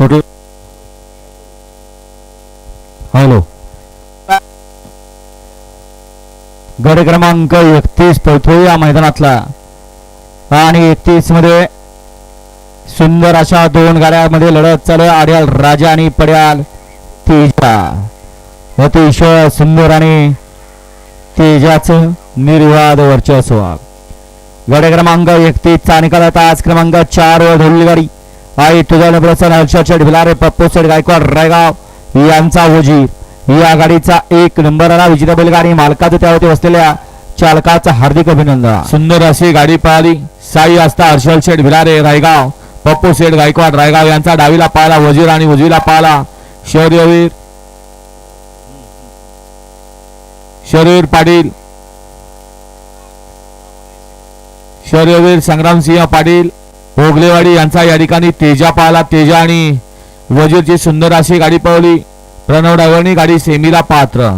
सुटलं हॅलो गड क्रमांक एकतीस पळतोय या मैदानातला. आणि एकतीसमध्ये सुंदर अशा दोन गाड्यांमध्ये लढत चालू आड्याल राजा आणि पड्याल. तेजा. अतिशय सुंदर आणि तेजाचं निर्वाद वर्चस्व. गड क्रमांक एकतीस चा निकाल आता आज क्रमांक चार वर धरली गाडी आई तुझा प्रसन्न हर्षद भिलारे पप्पू शेठ गायकवाड रायगाव. यांचा ओजी. या गाडीचा एक नंबर आला. विजेता बैलगाडी मालकाचं त्यावरती बसलेल्या चालकाचं हार्दिक अभिनंदन. सुंदर अशी गाडी पळाली साई असता हर्षल शेठ भिलारे रायगाव. पप्पू शेठ गायकवाड रायगाव यांचा डावीला पाहिला. वजीर आणि उजवीला पाहिला. शौर्यवीर शरीर पाटील. शौर्यवीर संग्रामसिंह पाटील. भोगलेवाडी यांचा या ठिकाणी तेजा पाहला. तेजा आणि वजीरची सुंदर अशी गाडी पळवली. प्रणव डायव्हरनी गाडी सेमीला पात्र.